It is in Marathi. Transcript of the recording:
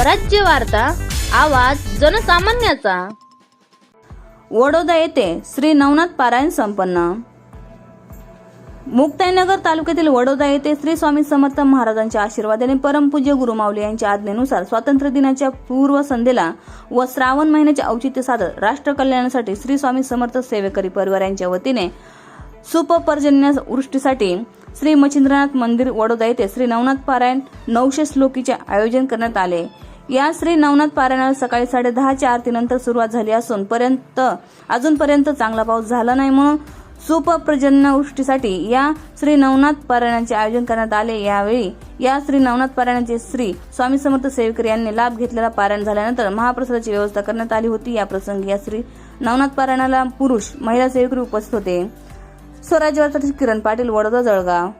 स्वराज्य वार्ता आवाज जनसामान्याचा. वडोदा येथे श्री नवनाथ पारायण संपन्न. मुक्ताईनगर तालुक्यातील वडोदा येथे श्री स्वामी समर्थ महाराजांच्या आशीर्वादाने परमपूज्य गुरुमाऊली यांच्या आज्ञेनुसार स्वातंत्र्य दिनाच्या पूर्व संध्येला व श्रावण महिन्याचे औचित्य साधत राष्ट्र कल्याणासाठी श्री स्वामी समर्थ सेवेकरी परिवार यांच्या वतीने सुपपर्जन्य वृष्टीसाठी श्री मच्छिंद्रनाथ मंदिर वडोदा येथे श्री नवनाथ पारायण नऊशे श्लोकीचे आयोजन करण्यात आले. या श्री नवनाथ पारायणाला सकाळी साडे दहाच्या आरतीनंतर सुरुवात झाली असून पर्यंत अजूनपर्यंत चांगला पाऊस झाला नाही म्हणून सुपप्रजन्नवृष्टीसाठी या श्री नवनाथ पारायणाचे आयोजन करण्यात आले. यावेळी या श्री नवनाथ पारायणाचे श्री स्वामी समर्थ सेवकरी यांनी लाभ घेतलेला पारायण झाल्यानंतर महाप्रसादाची व्यवस्था करण्यात आली होती. या प्रसंगी या श्री नवनाथ पारायणाला पुरुष महिला सेवकरी उपस्थित होते. स्वराज्यवासाठी किरण पाटील वडोदा जळगाव.